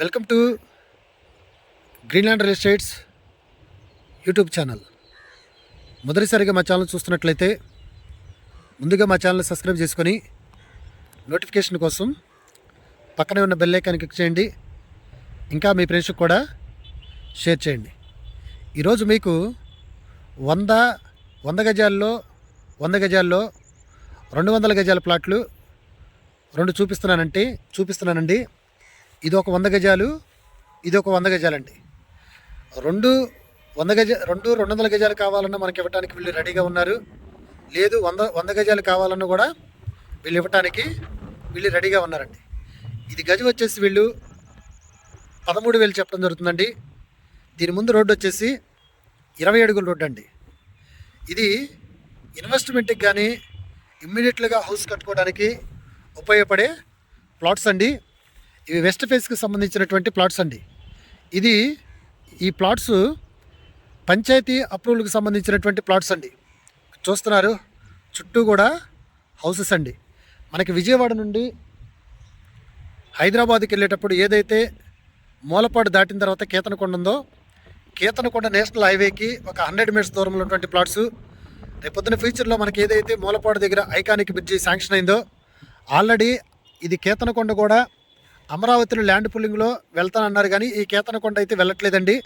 Welcome to Greenland real estates YouTube channel. మొదటిసారిగా మా channel చూస్తున్నట్లయితే ముందుగా మా ఛానల్ సబ్స్క్రైబ్ చేసుకొని నోటిఫికేషన్ కోసం పక్కనే ఉన్న బెల్ ఐకాన్ క్లిక్ చేయండి. ఇంకా మీ ఫ్రెండ్స్కి కూడా షేర్ చేయండి. ఈరోజు మీకు వంద వంద గజాల్లో వంద గజాల్లో రెండు వందల గజాల ప్లాట్లు రెండు చూపిస్తున్నానంటే చూపిస్తున్నానండి. ఇది ఒక వంద గజాలు ఇది ఒక వంద గజాలండి. రెండు వంద గజ రెండు రెండు వందల గజాలు కావాలన్నా మనకి ఇవ్వడానికి వీళ్ళు రెడీగా ఉన్నారు. లేదు వంద వంద గజాలు కావాలన్నా కూడా వీళ్ళు ఇవ్వటానికి వీళ్ళు రెడీగా ఉన్నారండి. ఇది గజం వచ్చేసి వీళ్ళు పదమూడు వేలు చెప్పడం జరుగుతుందండి. దీని ముందు రోడ్డు వచ్చేసి ఇరవై అడుగుల రోడ్డు అండి. ఇది ఇన్వెస్ట్మెంట్కి కానీ ఇమ్మీడియట్లుగా హౌస్ కట్టుకోవడానికి ఉపయోగపడే ప్లాట్స్ అండి. ఇవి వెస్ట్ ఫేస్కి సంబంధించినటువంటి ప్లాట్స్ అండి. ఇది ఈ ప్లాట్స్ పంచాయతీ అప్రూవల్కి సంబంధించినటువంటి ప్లాట్స్ అండి. చూస్తున్నారు చుట్టూ కూడా హౌసెస్ అండి. మనకి విజయవాడ నుండి హైదరాబాద్కి వెళ్ళేటప్పుడు ఏదైతే మూలపాడు దాటిన తర్వాత కేతనకొండ ఉందో కేతనకొండ నేషనల్ హైవేకి ఒక హండ్రెడ్ మీటర్స్ దూరంలో ఉన్నటువంటి ప్లాట్స్. రేపొద్దున ఫ్యూచర్లో మనకి ఏదైతే మూలపాడు దగ్గర ఐకానిక్ బ్రిడ్జి శాంక్షన్ అయిందో ఆల్రెడీ ఇది కేతనకొండ కూడా అమరావతిలో ల్యాండ్ పుల్లింగ్లో వెళ్తానన్నారు కానీ ఈ కేతనకొండ అయితే వెళ్ళట్లేదండి.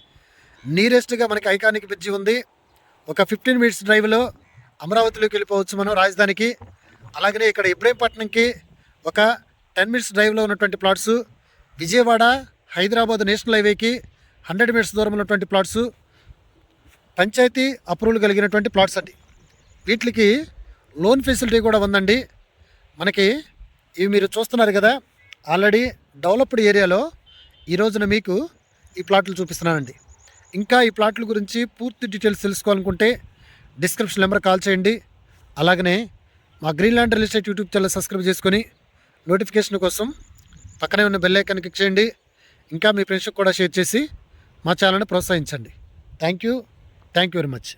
నీరెస్ట్గా మనకి ఐకానిక్ బ్రిడ్జి ఉంది. ఒక ఫిఫ్టీన్ మినిట్స్ డ్రైవ్లో అమరావతిలోకి వెళ్ళిపోవచ్చు మనం రాజధానికి. అలాగనే ఇక్కడ ఇబ్రహీంపట్నంకి ఒక టెన్ మినిట్స్ డ్రైవ్లో ఉన్నటువంటి ప్లాట్స్ విజయవాడ హైదరాబాద్ నేషనల్ హైవేకి హండ్రెడ్ మీటర్స్ దూరంలో ఉన్నటువంటి ప్లాట్స్ పంచాయతీ అప్రూవల్ కలిగినటువంటి ప్లాట్స్ అండి. వీటికి లోన్ ఫెసిలిటీ కూడా ఉందండి. మనకి ఇవి మీరు చూస్తున్నారు కదా ఆల్రెడీ డెవలప్డ్ ఏరియాలో ఈ రోజున మీకు ఈ ప్లాట్లు చూపిస్తున్నానండి. ఇంకా ఈ ప్లాట్ల గురించి పూర్తి డీటెయిల్స్ తెలుసుకోవాలనుకుంటే డిస్క్రిప్షన్ నెంబర్ కాల్ చేయండి. అలాగనే మా Greenland real estate YouTube channel subscribe చేసుకొని నోటిఫికేషన్ కోసం పక్కనే ఉన్న బెల్ ఐకాన్ క్లిక్ చేయండి. ఇంకా మీ ఫ్రెండ్స్కి కూడా షేర్ చేసి మా ఛానల్ని ప్రోత్సహించండి. Thank you. Thank you very much.